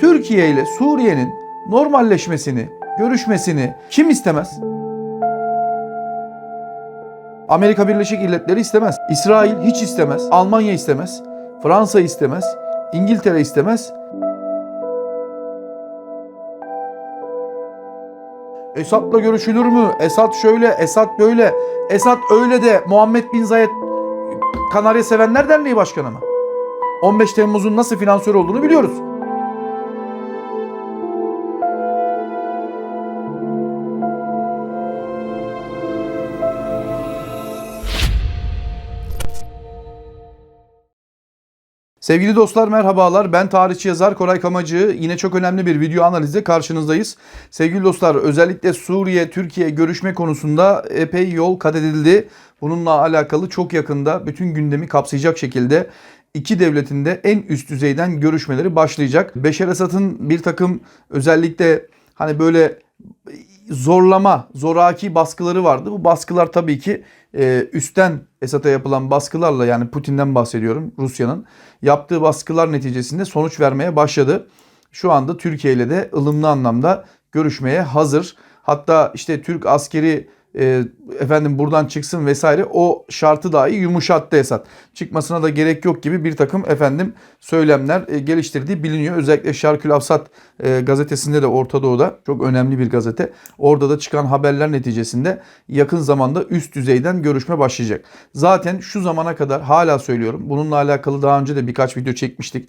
Türkiye ile Suriye'nin normalleşmesini, görüşmesini kim istemez? Amerika Birleşik Devletleri istemez. İsrail hiç istemez. Almanya istemez. Fransa istemez. İngiltere istemez. Esad'la görüşülür mü? Esad şöyle, Esad böyle. Esad öyle de Muhammed Bin Zayed Kanarya Sevenler Derneği Başkanı mı? 15 Temmuz'un nasıl finansör olduğunu biliyoruz. Sevgili dostlar merhabalar. Ben tarihçi yazar Koray Kamacı. Yine çok önemli bir video analizle karşınızdayız. Sevgili dostlar özellikle Suriye Türkiye görüşme konusunda epey yol kat edildi. Bununla alakalı çok yakında bütün gündemi kapsayacak şekilde iki devletin de en üst düzeyden görüşmeleri başlayacak. Beşer Esad'ın bir takım özellikle hani böyle zorlama, zoraki baskıları vardı. Bu baskılar tabii ki e, üstten Esad'a yapılan baskılarla yani Putin'den bahsediyorum Rusya'nın yaptığı baskılar neticesinde sonuç vermeye başladı. Şu anda Türkiye ile de ılımlı anlamda görüşmeye hazır. Hatta işte Türk askeri e, efendim buradan çıksın vesaire o şartı dahi yumuşattı Esad. Çıkmasına da gerek yok gibi bir takım efendim söylemler e, geliştirdiği biliniyor. Özellikle Şarkül Afsat e, gazetesinde de Orta Doğu'da çok önemli bir gazete. Orada da çıkan haberler neticesinde yakın zamanda üst düzeyden görüşme başlayacak. Zaten şu zamana kadar hala söylüyorum. Bununla alakalı daha önce de birkaç video çekmiştik.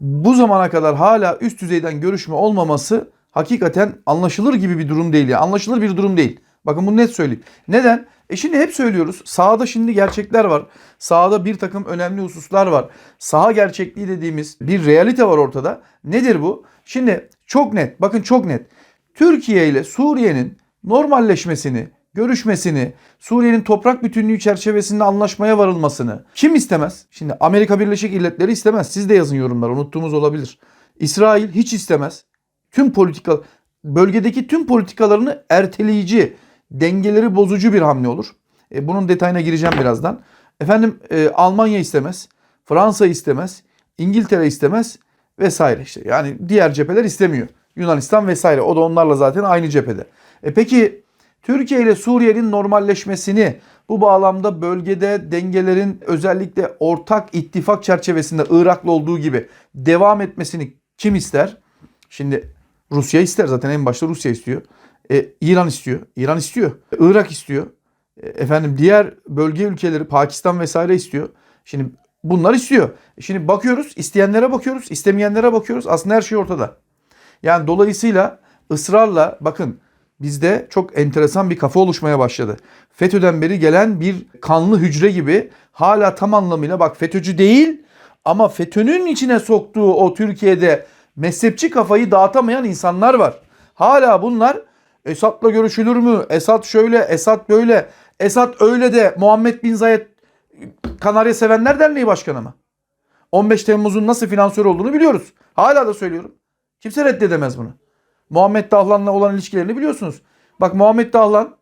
Bu zamana kadar hala üst düzeyden görüşme olmaması hakikaten anlaşılır gibi bir durum değil. Yani anlaşılır bir durum değil. Bakın bunu net söyleyeyim. Neden? E şimdi hep söylüyoruz. Sahada şimdi gerçekler var. Sahada bir takım önemli hususlar var. Saha gerçekliği dediğimiz bir realite var ortada. Nedir bu? Şimdi çok net. Bakın çok net. Türkiye ile Suriye'nin normalleşmesini, görüşmesini, Suriye'nin toprak bütünlüğü çerçevesinde anlaşmaya varılmasını kim istemez? Şimdi Amerika Birleşik Devletleri istemez. Siz de yazın yorumlar. Unuttuğumuz olabilir. İsrail hiç istemez. Tüm politika bölgedeki tüm politikalarını erteleyici, dengeleri bozucu bir hamle olur. E, bunun detayına gireceğim birazdan. Efendim e, Almanya istemez, Fransa istemez, İngiltere istemez vesaire işte. Yani diğer cepheler istemiyor. Yunanistan vesaire. O da onlarla zaten aynı cephede. E peki Türkiye ile Suriye'nin normalleşmesini bu bağlamda bölgede dengelerin özellikle ortak ittifak çerçevesinde Irak'la olduğu gibi devam etmesini kim ister? Şimdi Rusya ister zaten en başta Rusya istiyor. E, İran istiyor. İran istiyor. E, Irak istiyor. E, efendim diğer bölge ülkeleri Pakistan vesaire istiyor. Şimdi bunlar istiyor. E, şimdi bakıyoruz isteyenlere bakıyoruz istemeyenlere bakıyoruz. Aslında her şey ortada. Yani dolayısıyla ısrarla bakın bizde çok enteresan bir kafa oluşmaya başladı. FETÖ'den beri gelen bir kanlı hücre gibi hala tam anlamıyla bak FETÖ'cü değil ama FETÖ'nün içine soktuğu o Türkiye'de mezhepçi kafayı dağıtamayan insanlar var. Hala bunlar Esad'la görüşülür mü? Esad şöyle, Esad böyle. Esad öyle de Muhammed Bin Zayed Kanarya Sevenler Derneği Başkanı mı? 15 Temmuz'un nasıl finansör olduğunu biliyoruz. Hala da söylüyorum. Kimse reddedemez bunu. Muhammed Dahlan'la olan ilişkilerini biliyorsunuz. Bak Muhammed Dahlan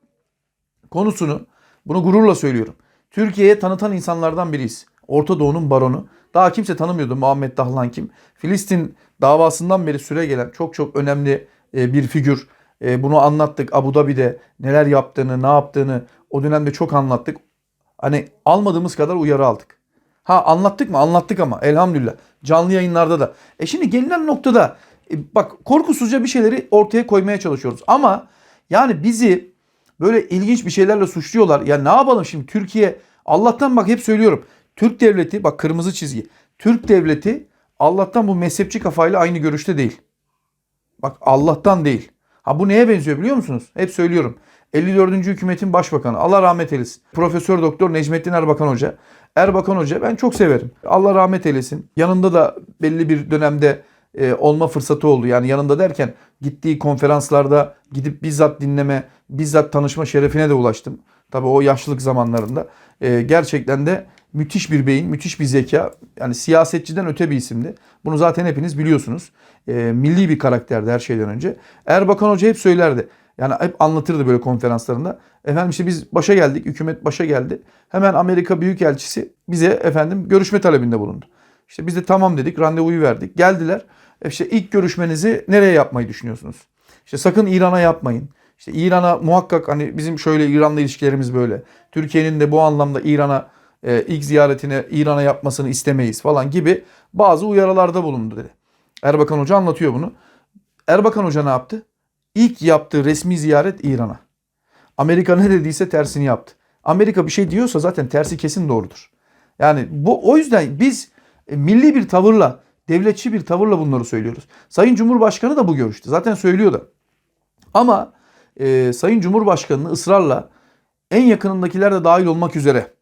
konusunu bunu gururla söylüyorum. Türkiye'ye tanıtan insanlardan biriyiz. Orta Doğu'nun baronu. Daha kimse tanımıyordu Muhammed Dahlan kim. Filistin davasından beri süre gelen çok çok önemli e, bir figür. E, bunu anlattık Abu Dhabi'de neler yaptığını, ne yaptığını o dönemde çok anlattık. Hani almadığımız kadar uyarı aldık. Ha anlattık mı? Anlattık ama elhamdülillah. Canlı yayınlarda da. E şimdi gelinen noktada e, bak korkusuzca bir şeyleri ortaya koymaya çalışıyoruz. Ama yani bizi böyle ilginç bir şeylerle suçluyorlar. Ya ne yapalım şimdi Türkiye Allah'tan bak hep söylüyorum. Türk devleti bak kırmızı çizgi. Türk devleti Allah'tan bu mezhepçi kafayla aynı görüşte değil. Bak Allah'tan değil. Ha bu neye benziyor biliyor musunuz? Hep söylüyorum. 54. hükümetin başbakanı Allah rahmet eylesin. Profesör Doktor Necmettin Erbakan Hoca. Erbakan Hoca ben çok severim. Allah rahmet eylesin. Yanında da belli bir dönemde e, olma fırsatı oldu. Yani yanında derken gittiği konferanslarda gidip bizzat dinleme, bizzat tanışma şerefine de ulaştım. Tabii o yaşlılık zamanlarında. E, gerçekten de müthiş bir beyin, müthiş bir zeka. Yani siyasetçiden öte bir isimdi. Bunu zaten hepiniz biliyorsunuz. E, milli bir karakterdi her şeyden önce. Erbakan Hoca hep söylerdi. Yani hep anlatırdı böyle konferanslarında. Efendim işte biz başa geldik, hükümet başa geldi. Hemen Amerika Büyükelçisi bize efendim görüşme talebinde bulundu. İşte biz de tamam dedik, randevuyu verdik. Geldiler. İşte ilk görüşmenizi nereye yapmayı düşünüyorsunuz? İşte sakın İran'a yapmayın. İşte İran'a muhakkak hani bizim şöyle İran'la ilişkilerimiz böyle. Türkiye'nin de bu anlamda İran'a e, ilk ziyaretini İran'a yapmasını istemeyiz falan gibi bazı uyarılarda bulundu dedi. Erbakan Hoca anlatıyor bunu. Erbakan Hoca ne yaptı? İlk yaptığı resmi ziyaret İran'a. Amerika ne dediyse tersini yaptı. Amerika bir şey diyorsa zaten tersi kesin doğrudur. Yani bu o yüzden biz e, milli bir tavırla, devletçi bir tavırla bunları söylüyoruz. Sayın Cumhurbaşkanı da bu görüşte. Zaten söylüyordu. Ama e, Sayın Cumhurbaşkanı'nı ısrarla en yakınındakiler de dahil olmak üzere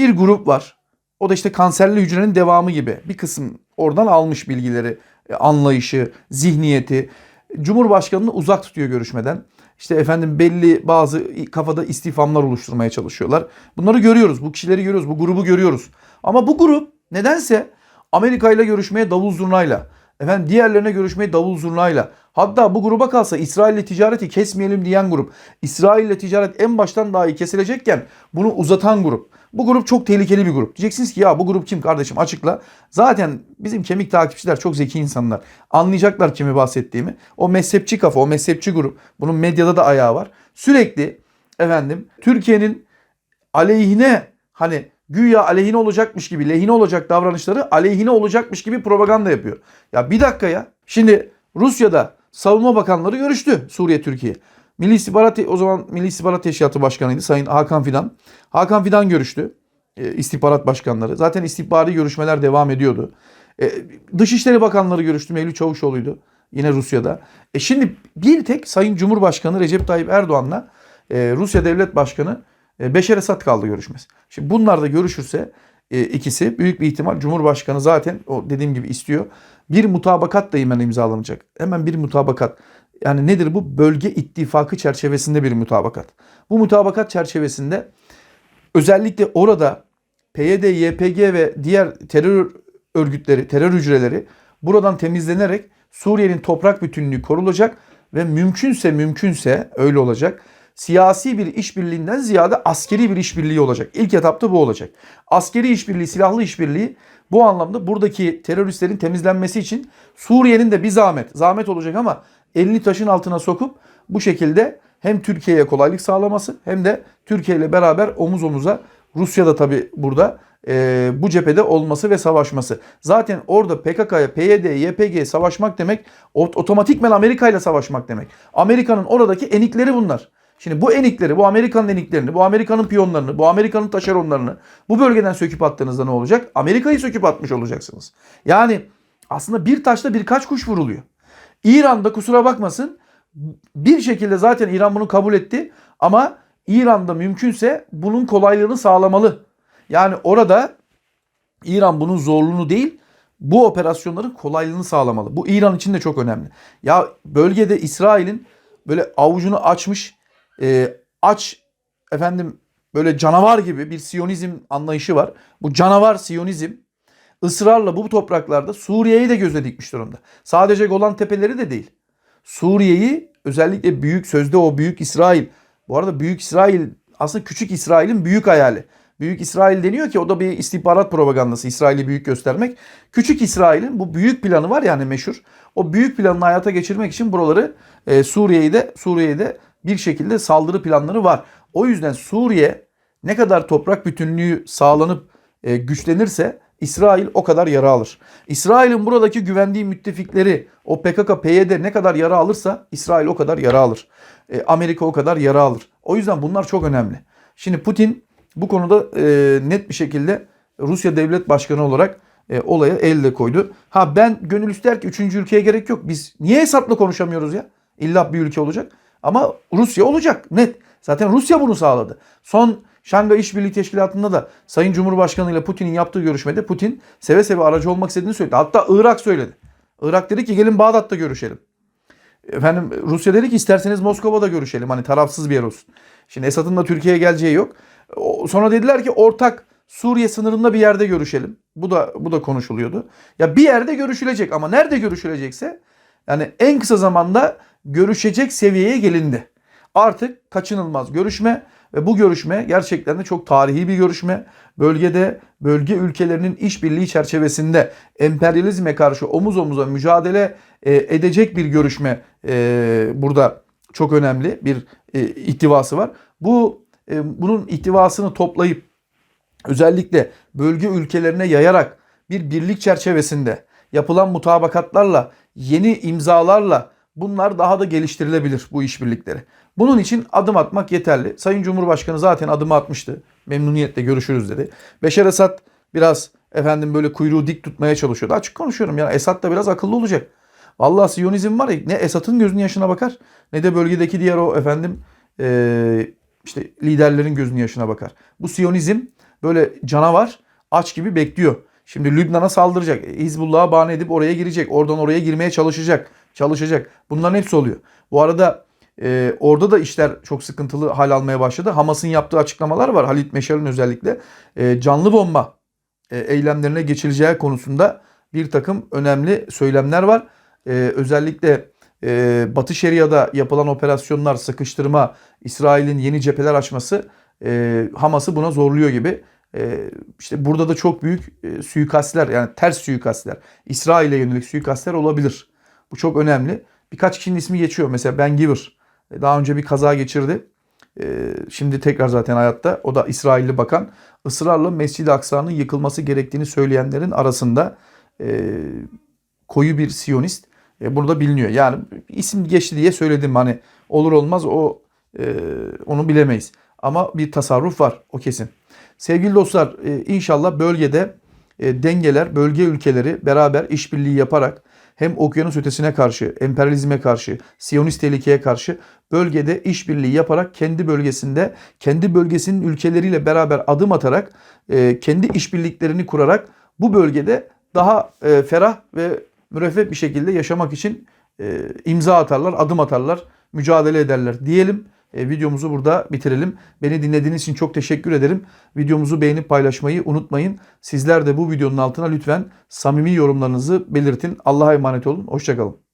bir grup var. O da işte kanserli hücrenin devamı gibi bir kısım oradan almış bilgileri, e, anlayışı, zihniyeti. Cumhurbaşkanını uzak tutuyor görüşmeden. İşte efendim belli bazı kafada istifamlar oluşturmaya çalışıyorlar. Bunları görüyoruz. Bu kişileri görüyoruz. Bu grubu görüyoruz. Ama bu grup nedense Amerika ile görüşmeye davul zurnayla, efendim diğerlerine görüşmeye davul zurnayla, hatta bu gruba kalsa İsrail ile ticareti kesmeyelim diyen grup, İsrail ile ticaret en baştan dahi kesilecekken bunu uzatan grup. Bu grup çok tehlikeli bir grup. Diyeceksiniz ki ya bu grup kim kardeşim açıkla. Zaten bizim kemik takipçiler çok zeki insanlar. Anlayacaklar kimi bahsettiğimi. O mezhepçi kafa, o mezhepçi grup. Bunun medyada da ayağı var. Sürekli efendim Türkiye'nin aleyhine hani güya aleyhine olacakmış gibi, lehine olacak davranışları aleyhine olacakmış gibi propaganda yapıyor. Ya bir dakika ya. Şimdi Rusya'da savunma bakanları görüştü Suriye Türkiye. Milli İstihbarat o zaman Milli İstihbarat Teşkilatı Başkanıydı Sayın Hakan Fidan. Hakan Fidan görüştü. E, başkanları. Zaten istihbari görüşmeler devam ediyordu. E, Dışişleri Bakanları görüştü. Mevlüt Çavuşoğlu'ydu. Yine Rusya'da. E şimdi bir tek Sayın Cumhurbaşkanı Recep Tayyip Erdoğan'la e, Rusya Devlet Başkanı e, Beşer Esad kaldı görüşmesi. Şimdi bunlar da görüşürse e, ikisi büyük bir ihtimal Cumhurbaşkanı zaten o dediğim gibi istiyor. Bir mutabakat da hemen imzalanacak. Hemen bir mutabakat. Yani nedir bu? Bölge ittifakı çerçevesinde bir mutabakat. Bu mutabakat çerçevesinde özellikle orada PYD, YPG ve diğer terör örgütleri, terör hücreleri buradan temizlenerek Suriye'nin toprak bütünlüğü korulacak ve mümkünse mümkünse öyle olacak. Siyasi bir işbirliğinden ziyade askeri bir işbirliği olacak. İlk etapta bu olacak. Askeri işbirliği, silahlı işbirliği bu anlamda buradaki teröristlerin temizlenmesi için Suriye'nin de bir zahmet, zahmet olacak ama elini taşın altına sokup bu şekilde hem Türkiye'ye kolaylık sağlaması hem de Türkiye ile beraber omuz omuza Rusya da tabi burada e, bu cephede olması ve savaşması. Zaten orada PKK'ya, PYD, YPG savaşmak demek otomatikmen Amerika ile savaşmak demek. Amerika'nın oradaki enikleri bunlar. Şimdi bu enikleri, bu Amerika'nın eniklerini, bu Amerika'nın piyonlarını, bu Amerika'nın taşeronlarını bu bölgeden söküp attığınızda ne olacak? Amerika'yı söküp atmış olacaksınız. Yani aslında bir taşla birkaç kuş vuruluyor. İran'da kusura bakmasın bir şekilde zaten İran bunu kabul etti ama İran'da mümkünse bunun kolaylığını sağlamalı. Yani orada İran bunun zorluğunu değil bu operasyonların kolaylığını sağlamalı. Bu İran için de çok önemli. Ya bölgede İsrail'in böyle avucunu açmış e, aç efendim böyle canavar gibi bir Siyonizm anlayışı var. Bu canavar Siyonizm ısrarla bu topraklarda Suriye'yi de göze dikmiş durumda. Sadece Golan Tepeleri de değil. Suriye'yi özellikle büyük sözde o büyük İsrail. Bu arada büyük İsrail aslında küçük İsrail'in büyük hayali. Büyük İsrail deniyor ki o da bir istihbarat propagandası İsrail'i büyük göstermek. Küçük İsrail'in bu büyük planı var yani meşhur. O büyük planını hayata geçirmek için buraları e, Suriye'yi de Suriye'yi de bir şekilde saldırı planları var. O yüzden Suriye ne kadar toprak bütünlüğü sağlanıp e, güçlenirse İsrail o kadar yara alır. İsrail'in buradaki güvendiği müttefikleri o PKK, PYD ne kadar yara alırsa İsrail o kadar yara alır. E, Amerika o kadar yara alır. O yüzden bunlar çok önemli. Şimdi Putin bu konuda e, net bir şekilde Rusya devlet başkanı olarak e, olaya elle koydu. Ha ben gönül ister ki üçüncü ülkeye gerek yok. Biz niye hesapla konuşamıyoruz ya? İlla bir ülke olacak. Ama Rusya olacak net. Zaten Rusya bunu sağladı. Son Şangay İşbirliği Teşkilatı'nda da Sayın Cumhurbaşkanı ile Putin'in yaptığı görüşmede Putin seve seve aracı olmak istediğini söyledi. Hatta Irak söyledi. Irak dedi ki gelin Bağdat'ta görüşelim. Efendim Rusya dedi ki isterseniz Moskova'da görüşelim. Hani tarafsız bir yer olsun. Şimdi Esad'ın da Türkiye'ye geleceği yok. Sonra dediler ki ortak Suriye sınırında bir yerde görüşelim. Bu da bu da konuşuluyordu. Ya bir yerde görüşülecek ama nerede görüşülecekse yani en kısa zamanda görüşecek seviyeye gelindi. Artık kaçınılmaz görüşme Ve bu görüşme gerçekten de çok tarihi bir görüşme. Bölgede bölge ülkelerinin işbirliği çerçevesinde emperyalizme karşı omuz omuza mücadele e, edecek bir görüşme e, burada çok önemli bir e, ihtivası var. Bu bunun ihtivasını toplayıp özellikle bölge ülkelerine yayarak bir birlik çerçevesinde yapılan mutabakatlarla, yeni imzalarla bunlar daha da geliştirilebilir bu işbirlikleri. Bunun için adım atmak yeterli. Sayın Cumhurbaşkanı zaten adımı atmıştı. Memnuniyetle görüşürüz dedi. Beşar Esad biraz efendim böyle kuyruğu dik tutmaya çalışıyordu. Açık konuşuyorum yani Esad da biraz akıllı olacak. Vallahi Siyonizm var ya ne Esad'ın gözünün yaşına bakar ne de bölgedeki diğer o efendim eee, işte liderlerin gözünün yaşına bakar. Bu Siyonizm böyle canavar aç gibi bekliyor. Şimdi Lübnan'a saldıracak. Hizbullah'a bahane edip oraya girecek. Oradan oraya girmeye çalışacak. Çalışacak. Bunların hepsi oluyor. Bu arada e, orada da işler çok sıkıntılı hal almaya başladı. Hamas'ın yaptığı açıklamalar var. Halit Meşal'in özellikle e, canlı bomba e, eylemlerine geçileceği konusunda bir takım önemli söylemler var. E, özellikle e, Batı Şeria'da yapılan operasyonlar, sıkıştırma, İsrail'in yeni cepheler açması e, Hamas'ı buna zorluyor gibi. E, işte burada da çok büyük e, suikastler yani ters suikastler, İsrail'e yönelik suikastler olabilir. Bu çok önemli. Birkaç kişinin ismi geçiyor. Mesela Ben Giver daha önce bir kaza geçirdi. E, Şimdi tekrar zaten hayatta. O da İsrailli bakan. Israrla Mescid-i Aksa'nın yıkılması gerektiğini söyleyenlerin arasında e, koyu bir Siyonist. E, burada biliniyor. Yani isim geçti diye söyledim hani olur olmaz o e, onu bilemeyiz. Ama bir tasarruf var o kesin. Sevgili dostlar e, inşallah bölgede e, dengeler, bölge ülkeleri beraber işbirliği yaparak hem okyanus ötesine karşı, emperyalizme karşı, Siyonist tehlikeye karşı bölgede işbirliği yaparak kendi bölgesinde, kendi bölgesinin ülkeleriyle beraber adım atarak, e, kendi işbirliklerini kurarak bu bölgede daha e, ferah ve müreffeh bir şekilde yaşamak için e, imza atarlar, adım atarlar, mücadele ederler diyelim. E, videomuzu burada bitirelim. Beni dinlediğiniz için çok teşekkür ederim. Videomuzu beğenip paylaşmayı unutmayın. Sizler de bu videonun altına lütfen samimi yorumlarınızı belirtin. Allah'a emanet olun. Hoşçakalın.